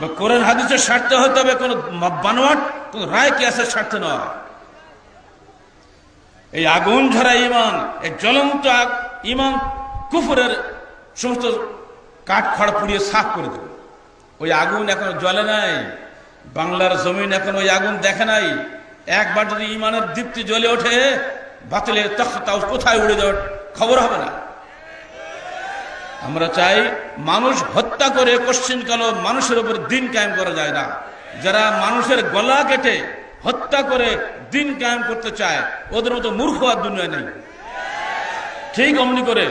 বা কোরআন হাদিসের স্বার্থে হতে হবে কোন বানোয়াট, কোন রায় কিয়াসের স্বার্থে নয়। এই আগুন ঝরা ইমান, এই জ্বলন্ত ইমান কুফুরের সমস্ত কাঠ খড় পুড়িয়ে সাফ করে দেবে। ওই আগুন এখনও জ্বলে নাই, বাংলার জমিন এখন ওই আগুন দেখে নাই। একবার যদি ইমানের দীপ্তি জ্বলে ওঠে, বাতিলের তখতাও কোথায় উড়ে যাওয়ার খবর হবে না। আমরা চাই মানুষ হত্যা করে কোশ্চিন কালো মানুষের উপর দিন কায়েম করা যায় না। যারা মানুষের গলা কেটে হত্যা করে দিন কায়েম করতে চায়, ওদের মতো মূর্খ আর দুনিয়া নেই। ঠিক অমনি করে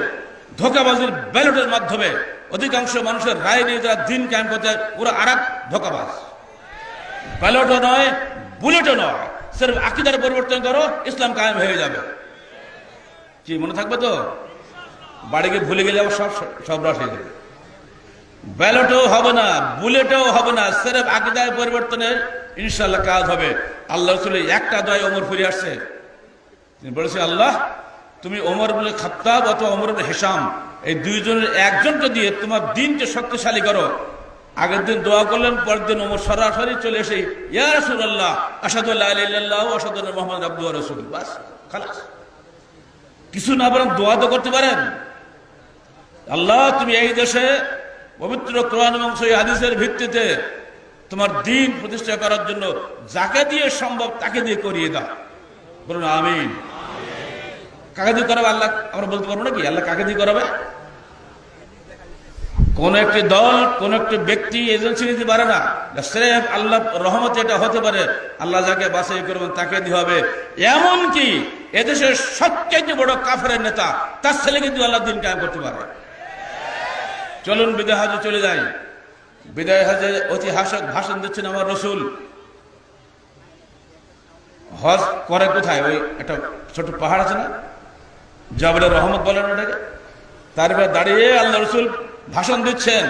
ধোকাবাজির ব্যালটের মাধ্যমে অধিকাংশ মানুষের রায় নিয়ে যারা দিন কায়েম করতে ওরা আর এক ধোকাবাজ। ব্যালটও নয়, বুলেটও নয় স্যার আকিদার পরিবর্তন করো, ইসলাম কায়েম হয়ে যাবে। কি, মনে থাকবে তো? বাড়ি গিয়ে ভুলে গেলে সব সব রস হয়ে যাবে। ব্যালটও হবে না, বুলেটও হবে না, সেরেফ আকিদায় পরিবর্তনের ইনশাল্লাহ কাজ হবে। আল্লাহ রসুলের একটা দয় ওমর ফিরে আসছে। তিনি বলেছে আল্লাহ, তুমি ওমর বলে খাত্তাব অথবা ওমর বলে হেসাম এই দুইজনের একজনকে দিয়ে তোমার দিনকে শক্তিশালী করো। আগের দিন দোয়া করলেন, পরের দিন ওমর সরাসরি চলে এসে, ইয়া রসুল আল্লাহ আসাদুল্লাহ আল্লাহ আসাদুল্লাহ মোহাম্মদ আব্দুল রসুল বাস, খালাস। কিছু না বরং দোয়া তো করতে পারেন। আল্লাহ, তুমি এই দেশে পবিত্র কোরআন এবং সেই হাদিসের ভিত্তিতে তোমার দিন প্রতিষ্ঠা করার জন্য যাকে দিয়ে সম্ভব তাকে দিয়ে করিয়ে দাও। বলুন, আমিন। কাকে দিয়ে করাবে আল্লাহ? আমরা বলতে পারব নাকি আল্লাহ কাকে দিয়ে করাবে? কোন একটি দল, কোন একটি ব্যক্তি এজেন্সি নিতে পারে না। স্রেফ আল্লাহ রহমত এটা হতে পারে। আল্লাহ যাকে বাছাই করবেন তাকে দিয়ে হবে। এমনকি এদেশের সবচেয়ে বড় কাফের নেতা, তার ছেলে কিন্তু আল্লাহ দিন কায়েম করতে পারে। চলুন বিদায় হাজে চলে যাই। বিদায় হাজে ঐতিহাসিক ভাষণ দিচ্ছেন আমার রসুল। হজ করে কোথায়? ওই একটা ছোট পাহাড় আছে না? জাবলের রহমত বলেন ওটাকে। তারপরে দাঁড়িয়ে আল্লাহ রসুল ভাষণ দিচ্ছেন।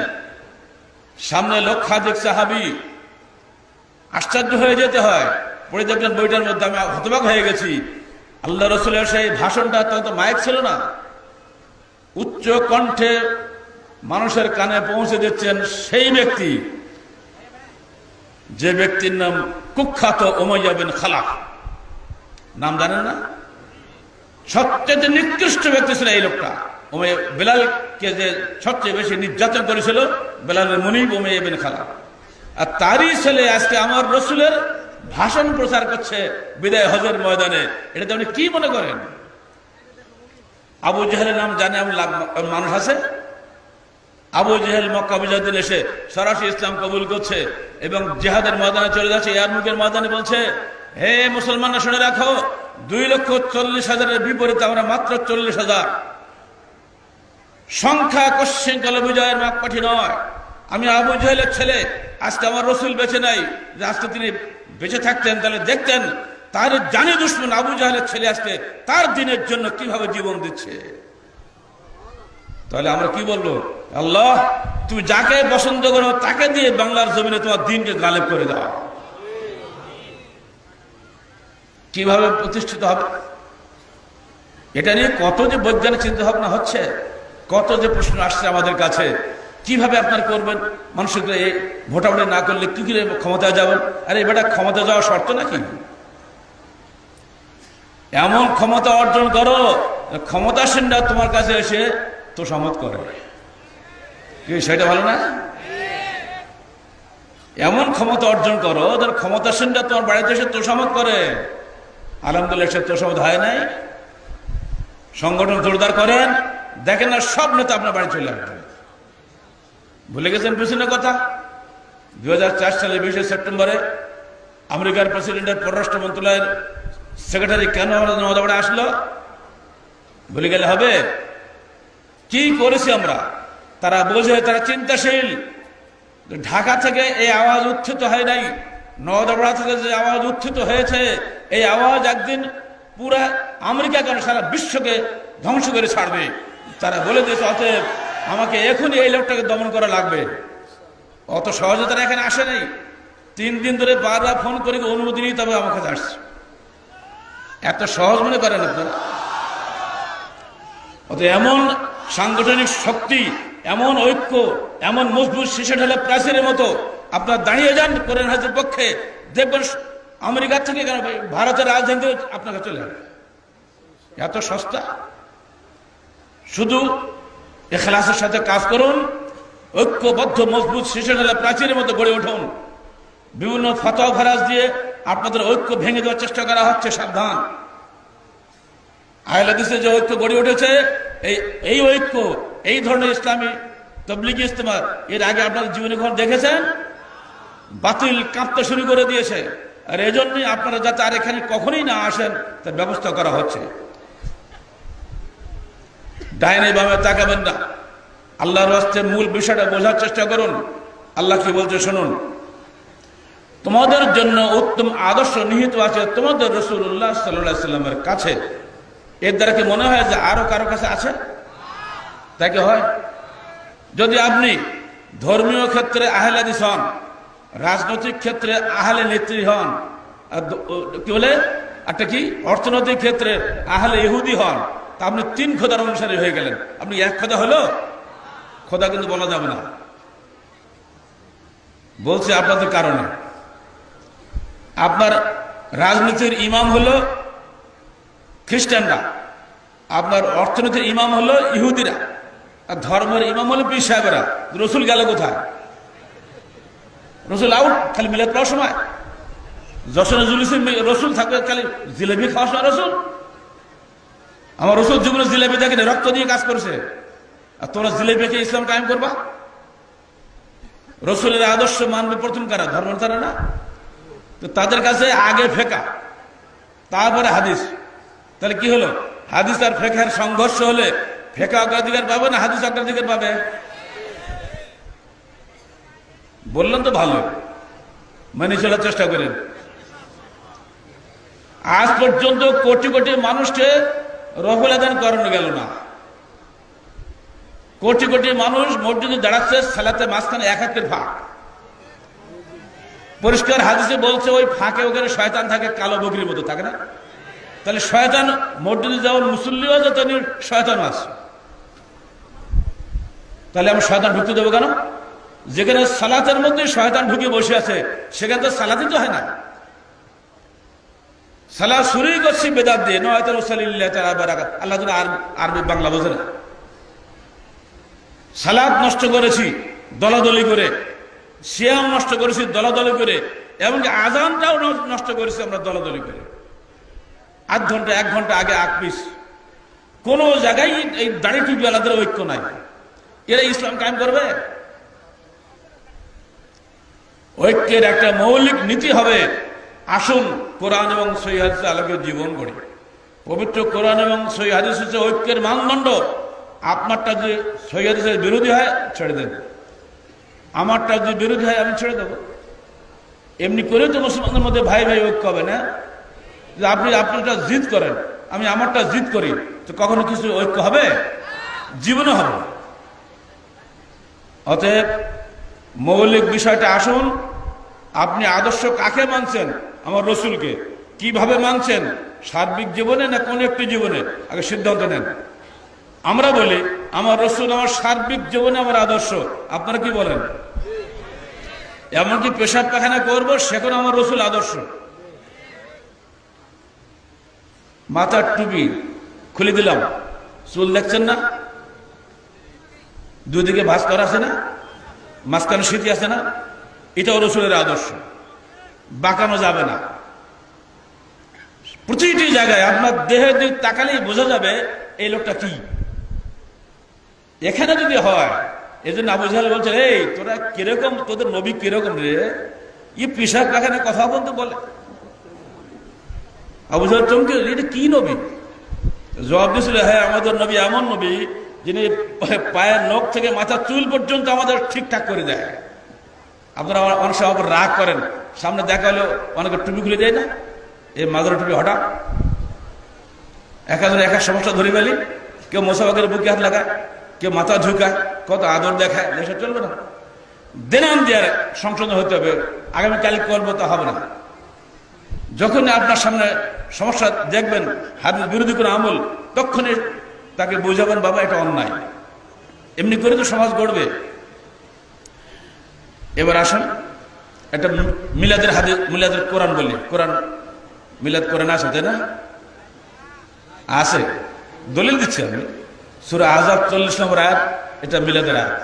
সামনে লক্ষাধিক সাহাবি। আশ্চর্য হয়ে যেতে হয়। পড়ে দেখলেন বইটার মধ্যে আমি হতবাক হয়ে গেছি। আল্লাহ রসুলের সেই ভাষণটা তো মাইক ছিল না। উচ্চ কণ্ঠে মানুষের কানে পৌঁছে দিচ্ছেন সেই ব্যক্তি। যে ব্যক্তির নাম কুখ্যাত ওমাইয়া খালাক। নাম জানেন না? সবচেয়ে নিকৃষ্ট ব্যক্তি ছিল এই লোকটা। ওমে বেলালকে যে সবচেয়ে বেশি নির্যাতন করেছিল, বেলালের মনিব ওমে বিন খালাক। আর তারই ছেলে আজকে আমার রসুলের ভাষণ প্রচার করছে বিদায় হজের ময়দানে। এটা আপনি কি মনে করেন? আবু জাহেলের নাম জানে লাগ- মানুষ আছে? আবু জেহেল মক্কা বিজয়দিন এসে সরাসরি ইসলাম কবুল করছে এবং জেহাদের ময়দানে চলে যাচ্ছে। ইয়ারমুকের ময়দানে বলছে, হে মুসলমানরা, শুনে রাখো, দুই লক্ষ চল্লিশ হাজারের বিপরীতে আমরা মাত্র চল্লিশ হাজার। সংখ্যা কশ্চিন কালে বিজয়ের মাপকাঠি নয়। আমি আবু জেহেলের ছেলে, আজকে আমার রসুল বেঁচে নাই। যে আজকে তিনি বেঁচে থাকতেন, তাহলে দেখতেন, তার জানি দুশ্মন আবু জাহেলের ছেলে আজকে তার দিনের জন্য কীভাবে জীবন দিচ্ছে? তাহলে আমরা কি বলব? আল্লাহ, তুমি যাকে পছন্দ করো, তাকে দিয়ে বাংলার জমিনে তোমার দিনকে গালেব করে দাও। কীভাবে প্রতিষ্ঠিত হবে? এটা নিয়ে কত যে বৈজ্ঞানিক চিন্তা ভাবনা হচ্ছে, কত যে প্রশ্ন আসছে আমাদের কাছে। কীভাবে আপনার করবেন? মানুষকে ভোটাভুটি না করলে কি করে ক্ষমতায় যাবেন আরে এবারটা ক্ষমতা যাওয়া শর্ত নাকি? এমন ক্ষমতা অর্জন করো, ক্ষমতাসীনরা তোমার কাছে এসে তো সমত করে সেটা ভালো না? এমন ক্ষমতা অর্জন করো যার ক্ষমতাসীনরা তোমার বাড়িতে এসে তোষামত করে। আলহামদুলিল্লাহ সে তোষামত হয় নাই। সংগঠন জোরদার করেন। দেখেন না, সব নেতা আপনার বাড়ি চলে আসবে। ভুলে গেছেন পিছনে কথা? দু সালের বিশে সেপ্টেম্বরে আমেরিকার প্রেসিডেন্টের পররাষ্ট্র মন্ত্রণালয়ের সেক্রেটারি কেন আমাদের আসলো? ভুলে গেলে হবে। কি করেছি আমরা? তারা বোঝে, তারা চিন্তাশীল। ঢাকা থেকে এই আওয়াজ উত্থিত হয় নাই। নওদাবড়া থেকে যে আওয়াজ উত্থিত হয়েছে, এই আওয়াজ একদিন পুরা আমেরিকা কেন সারা বিশ্বকে ধ্বংস করে ছাড়বে? তারা বলে দিয়েছে, অতএব আমাকে এখনই এই লোকটাকে দমন করা লাগবে। অত সহজে তারা এখানে আসে নাই। তিন দিন ধরে বারবার ফোন করে অনুমতি নিয়ে তবে আমার কাছে আসছে। এত সহজ মনে করেন আপনারা? অত এমন সাংগঠনিক শক্তি, এমন ঐক্য, এমন মজবুত শিশে ঢালা প্রাচীরের মতো। আপনার দাঁড়িয়ে যান, কোরআন হাজের পক্ষে। দেখবেন আমেরিকা থেকে কেন ভারতের রাজধানী থেকে আপনার কাছে চলে যাবে এত সস্তা? শুধু এখলাসের সাথে কাজ করুন, ঐক্যবদ্ধ, মজবুত শিশুরা প্রাচীরের মতো গড়ে উঠুন। বিভিন্ন ফতোয়া ফরাজ দিয়ে আপনাদের ঐক্য ভেঙে দেওয়ার চেষ্টা করা হচ্ছে, সাবধান। আহলাদিসে যে ঐক্য গড়ে উঠেছে এই এই ঐক্য, এই ধরনের ইসলামী তবলিগি ইস্তেমার এর আগে আপনার জীবনে ঘর দেখেছেন? বাতিল কাঁপতে শুরু করে দিয়েছে। আর এই জন্যই আপনারা যাতে আর এখানে কখনোই না আসেন, তার ব্যবস্থা করা হচ্ছে। ডাইনে বামে তাকাবেন না। আল্লাহর হস্তে মূল বিষয়টা বোঝার চেষ্টা করুন। আল্লাহ কি বলছে শুনুন। তোমাদের জন্য উত্তম আদর্শ নিহিত আছে তোমাদের রসুল্লাহ সাল্লাহ সাল্লামের কাছে। এর দ্বারা কি মনে হয় যে আরও কারও কাছে আছে? তাকে হয়? যদি আপনি ধর্মীয় ক্ষেত্রে আহলাদিস হন, রাজনৈতিক ক্ষেত্রে আহলে নেত্রী হন কি বলে? একটা কি? অর্থনৈতিক ক্ষেত্রে আহলে ইহুদি হন, তা আপনি তিন খোদার অনুসারী হয়ে গেলেন। আপনি এক খোদা হলো? খোদা কিন্তু বলা যাবে না। বলছে আপনাদের কারণে। আপনার রাজনীতির ইমাম হলো খ্রিস্টানরা। আপনার অর্থনীতির ইমাম হলো ইহুদিরা, আর ধর্মের ইমাম হলো পীর সাহেবেরা। রসুল গেল কোথায়? রসুল আউট খালি মিলাদ পাওয়ার সময়। যশোরে জুলুসে রসুল থাকবে, খালি জিলেবি খাওয়ার সময় রসুল। আমার রসুল জীবনে জিলেবি দেখেনি, রক্ত দিয়ে কাজ করেছে। আর তোমরা জিলেবিকে ইসলাম কায়েম করবা? রসুলের আদর্শ মানবে প্রথম কারা? ধর্ম তারা না? তো তাদের কাছে আগে ফেকা, তারপরে হাদিস। তাহলে কি হলো? হাদিস আর ফেকার সংঘর্ষ হলে ফেকা অগ্রাধিকার পাবে না হাদিস অগ্রাধিকার পাবে? বললাম তো ভালো। মেনে চলার চেষ্টা করেন। আজ পর্যন্ত কোটি কোটি মানুষকে রফল আদান করানো গেল না। কোটি কোটি মানুষ মসজিদে দাঁড়াচ্ছে সালাতে মাঝখানে এক হাতের ফাঁক। পরিষ্কার হাদিসে বলছে, ওই ফাঁকে ওখানে শয়তান থাকে, কালো বকরির মতো থাকে না? তাহলে শয়তান মসজিদে যেমন মুসল্লিও আছে তেমনি শয়তান আছে তাহলে আমরা শয়তান ঢুকতে দেবো কেন? যেখানে সালাতের মধ্যে শয়তান ঢুকে বসে আছে, সেখানে তো সালাতই তো হয় না। সালাদ শুরুই করছি বেদাত দিয়ে বারাকাত। আল্লাহ আরবি বাংলা বোঝে না। সালাদ নষ্ট করেছি, দলাদলি করে, সিয়াম নষ্ট করেছি, দলাদলি করে, এমনকি আজানটাও নষ্ট করেছি আমরা দলাদলি করে। আধ ঘণ্টা, এক ঘণ্টা আগে আগ পিস। কোন জায়গায় এই দাড়ি টুপি আলাদা ঐক্য নাই। এরা ইসলাম কায়েম করবে? ঐক্যের একটা মৌলিক নীতি হবে, আসুন কোরআন এবং সৈহাদিস আলোকে জীবন গড়ি। পবিত্র কোরআন এবং সৈহাদিস হচ্ছে ঐক্যের মানদণ্ড। আপনারটা যে সৈহাদিসের বিরোধী হয়, ছেড়ে দেব। আমারটা যদি বিরোধী হয়, আমি ছেড়ে দেবো। এমনি করে তো মুসলমানদের মধ্যে ভাই ভাই ঐক্য হবে না? যে আপনি আপনারটা জিদ করেন, আমি আমারটা জিদ করি, তো কখনো কিছু ঐক্য হবে? জীবনে হবে। অতএব মৌলিক বিষয়টা আসুন, আপনি আদর্শ কাকে মানছেন, আমার রসুলকে, কীভাবে মানছেন, সার্বিক জীবনে না কোন একটি জীবনে? আগে সিদ্ধান্ত নেন। আমরা বলি, আমার রসুল আমার সার্বিক জীবনে আমার আদর্শ। আপনারা কি বলেন? এমনকি পেশাব পাখানা করব সেখানে আমার রসুল আদর্শ। মাথার টুপি খুলে দিলাম। চুল দেখছেন না? দুদিকে ভাস করা আছে না? মাঝখানে স্মৃতি আছে না? এটাও রসুলের আদর্শ। বাঁকানো যাবে না। প্রতিটি জায়গায় আপনার দেহের দিক তাকালেই বোঝা যাবে এই লোকটা কি। এখানে যদি হয় এই জন্য আবু জাহাল বলছে, এই, তোরা কীরকম, তোদের নবী কীরকম রে? ই পিসাব পাখানে কথা বলতে বলে। আবু জাহাল চমকে এটা কি নবী? জবাব দিয়েছিল হ্যাঁ আমাদের নবী এমন নবী যিনি পায়ের নখ থেকে মাথার চুল পর্যন্ত আমাদের ঠিকঠাক করে দেয়। আপনারা অনেক সময় রাগ করেন। সামনে দেখা হলো অনেকে টুপি খুলে দেয় না। এই মাদার টুপি হঠাৎ। একাধরে একা সমস্যা ধরে ফেলি। কেউ মোসাফাকের বুকে হাত লাগায়, কেউ মাথা ঝুঁকায়, কত আদর দেখায়, দেশে চলবে না। দেনান দিয়ে সংশোধন হতে হবে, আগামীকাল করব তা হবে না। যখন আপনার সামনে সমস্যা দেখবেন হাতের বিরোধী কোনো আমল, তখনই তাকে বোঝাবেন, বাবা, এটা অন্যায়। এমনি করে তো সমাজ গড়বে। এবার আসেন, একটা মিলাদের হাতে মিলাদের কোরআন বলি। কোরআন, মিলাদ কোরআন আছে, তাই না? আছে। দলিল দিচ্ছি আমি। সুরা আজাদ চল্লিশ নম্বর আয়াত, এটা মিলাদের আয়াত।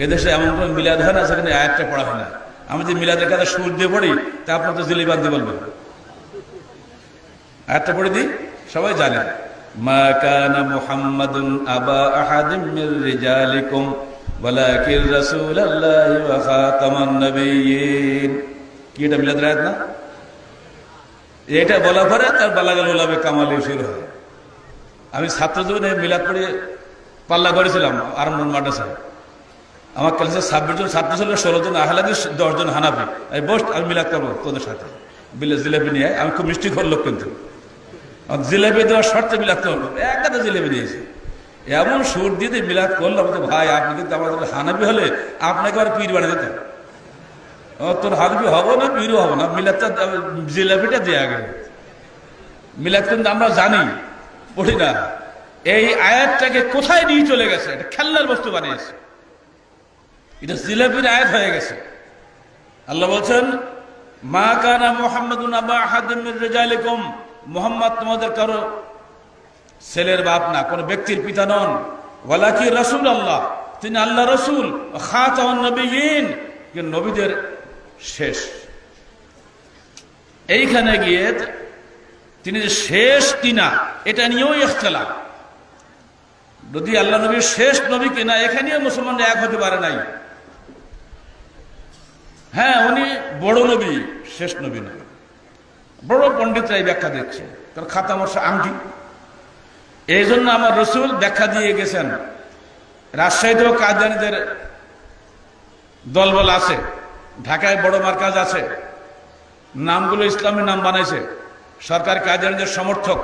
এদেশে এমন কোনো মিলাদ হয় না সেখানে আয়াতটা পড়া হয় না। আমি যে মিলাদের কাছে সুর দিয়ে পড়ি, তা আপনার তো জিলি বান্ধি বলবেন। আয়াতটা পড়ে দিই, সবাই জানে। মা কানা মুহাম্মাদুন আবা আহাদিম মির রিজালিকুম ওয়ালাকিন রাসূলুল্লাহি ওয়া খাতামান নাবিয়্যিন। কি এটা মিলাদের আয়াত না? এটা বলা পরে তার বালাগাল ওলাবে কামালি শুরু হয়। আমি ছাত্র জীবনে মিলাদ পড়ে পাল্লা করেছিলাম আরম্ভ মাদ্রাসায়। আমার ক্লাসে ছাব্বিশ জন ছাত্র ছিল ষোলো জন আহলাদি দশজন হানাবি আমি বস আমি মিলাদ করব তোদের সাথে। বিলে জিলেপি নিয়ে আমি খুব মিষ্টি ঘর লোক কিন্তু। জিলেপি দেওয়ার শর্তে মিলাদ এক গাদা জিলেপি দিয়েছি এমন সুর দিয়ে মিলাদ করলাম তো ভাই আপনি কিন্তু আমাদের হানাফি হলে আপনাকে আর পীর বানিয়ে দিতাম। ও, তোর হানাফি হব না পীরও হব না মিলাদটা জিলেপিটা দিয়ে আগে মিলাদ কিন্তু আমরা জানি পড়ি না। এই আয়াতটাকে কোথায় নিয়ে চলে গেছে? এটা খেলনার বস্তু বানিয়েছে। এটা জিলাপির আয়াত হয়ে গেছে। আল্লাহ বলছেন, মা কানা মির রিজালিকুম। মোহাম্মদ তোমাদের কারও ছেলের বাপ না, কোন ব্যক্তির পিতা নন। ওয়ালাকি রসুল আল্লাহ তিনি আল্লাহ রসুল নবীদের শেষ। এইখানে গিয়ে তিনি যে শেষ কিনা, এটা নিয়েও ইখতলাফ। যদি আল্লাহ নবীর শেষ নবী কিনা, এখানেও মুসলমানরা এক হতে পারে নাই। হ্যাঁ উনি বড় নবী, শেষ নবী নবী বড় পণ্ডিতরা এই ব্যাখ্যা দিচ্ছে। তার খাতা মশা আংটি। এই জন্য আমার রসুল ব্যাখ্যা দিয়ে গেছেন রাজশাহীতেও কাজদানিদের দলবল আছে, ঢাকায় বড় মার্কাজ আছে, নামগুলো ইসলামের নাম বানাইছে। সরকার কাজদানিদের সমর্থক।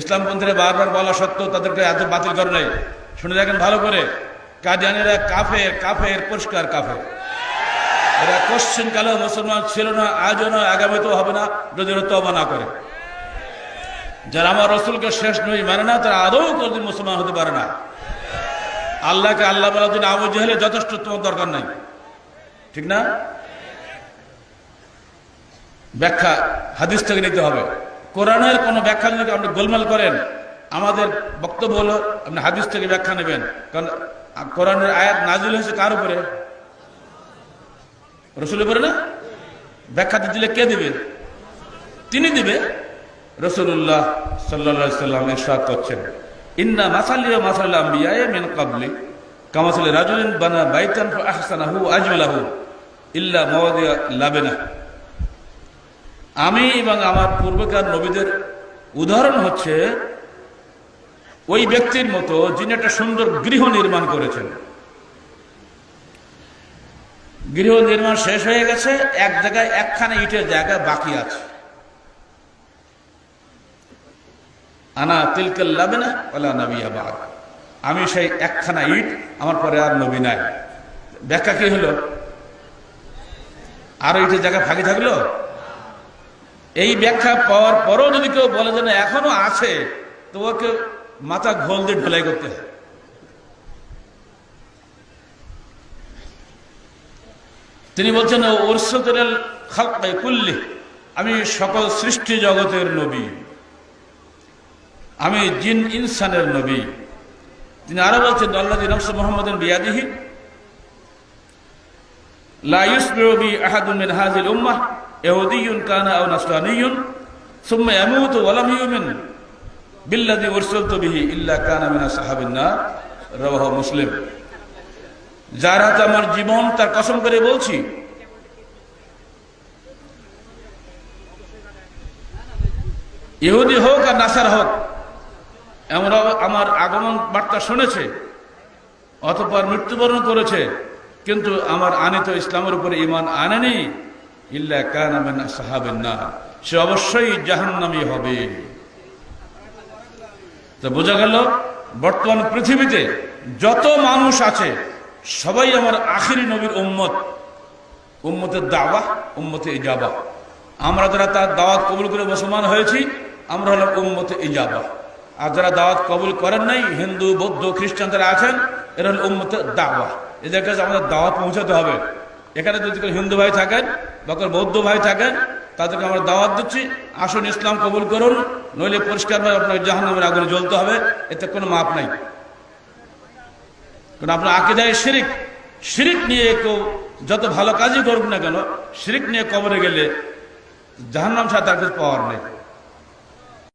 ইসলামপন্থীরা বারবার বলা সত্ত্বেও তাদেরকে এত বাতিল করে নাই। শুনে রাখেন ভালো করে, কাদিয়ানিরা কাফের কাফের, পরিষ্কার কাফের। এরা কোশ্চিন কালেও মুসলমান ছিল না, আজও না আগামীতেও হবে না যদি ওরা তবা না করে। যারা আমার রসুলকে শেষ নই মানে না, তারা আদৌ কোনদিন মুসলমান হতে পারে না। আল্লাহকে আল্লাহ বলার জন্য আবু জেহেলে যথেষ্ট তোমার দরকার নাই। ঠিক না? ব্যাখ্যা হাদিস থেকে নিতে হবে। কোরআনের কোন ব্যাখ্যা যদি আপনি গোলমাল করেন, আমাদের বক্তব্য হলো, আপনি হাদিস থেকে ব্যাখ্যা নেবেন। কারণ কোরআনের আয়াত নাজিল হয়েছে কার উপরে? রসুলের উপরে না? ব্যাখ্যা দিলে কে দিবে? তিনি দিবে। রসুল্লাহ সাল্লা সাল্লাম ইরশাদ করছেন। ইন্না মাসালিয়া মাসাল আম্বিয়ায়ে মিন কাবলি রাজুলিন বানা বাইতান ইল্লা আমি এবং আমার পূর্বকার নবীদের উদাহরণ হচ্ছে, ওই ব্যক্তির মতো যিনি একটা সুন্দর গৃহ নির্মাণ করেছেন। গৃহ নির্মাণ শেষ হয়ে গেছে, এক জায়গায় একখানে ইটের জায়গা বাকি আছে। আনা তিলকাল লাবে না ওলা নবী আবার আমি সেই একখানা ইট, আমার পরে আর নবী নাই। ব্যাখ্যা কি হলো? আরও ইটের জায়গা ফাঁকি থাকল? এই ব্যাখ্যা পাওয়ার পরও যদি কেউ বলে যে এখনও আছে তো ওকে মাথা ঘোল দিয়ে ঢোলাই করতে হয়। তিনি বলছেন কুল্লি, আমি সকল সৃষ্টি জগতের নবী। আমি জিন ইনসানের নবী। তিনি আরও বলছেন, আল্লাহ নফস মোহাম্মদ বিয়াদিহি। লা ইউসবিউ বি আহাদুন মিন হাযিল উম্মাহ, ইহুদিয়ুন কানা আও নাসরানিয়ুন, সুম্মা ইয়ামুতু ওয়া লাম ইউমিন বিল্লাযী উরসিলতু বিহি ইল্লা কানা মিন আসহাবিন নার রাওয়াহু মুসলিম। যার হাতে আমার জীবন, তার কসম করে বলছি, ইহুদি হোক আর নাসার হোক এমন আমার আগমন বার্তা শুনেছে, অতপর মৃত্যুবরণ করেছে, কিন্তু আমার আনিত ইসলামের উপরে ইমান আনেনি, ইল্লা কানামেন সাহাবেন না সে অবশ্যই জাহান্নামি হবে। তো বোঝা গেল, বর্তমান পৃথিবীতে যত মানুষ আছে সবাই আমার আখিরি নবীর উম্মত। উম্মতের দাওয়া, উম্মতে ইজাবা। আমরা যারা তার দাওয়াত কবুল করে মুসলমান হয়েছি, আমরা হলাম উম্মতে ইজাবা। আর যারা দাওয়াত কবুল করেন নাই, হিন্দু, বৌদ্ধ, খ্রিস্টান যারা আছেন, এরা হল উম্মতে দাওয়া। এদের কাছে আমাদের দাওয়াত পৌঁছাতে হবে। এখানে যদি কোনো হিন্দু ভাই থাকেন বা কোনো বৌদ্ধ ভাই থাকেন, তাদেরকে আমরা দাওয়াত দিচ্ছি, আসুন ইসলাম কবুল করুন, নইলে পরিষ্কারভাবে আপনার জাহান জাহান্নামের আগুনে জ্বলতে হবে, এতে কোনো মাপ নাই। কারণ আপনার আকিদায় শিরিক শিরিক নিয়ে কেউ যত ভালো কাজই করুক না কেন, শিরিক নিয়ে কবরে গেলে জাহান্নাম ছাড়া তার পাওয়ার নেই।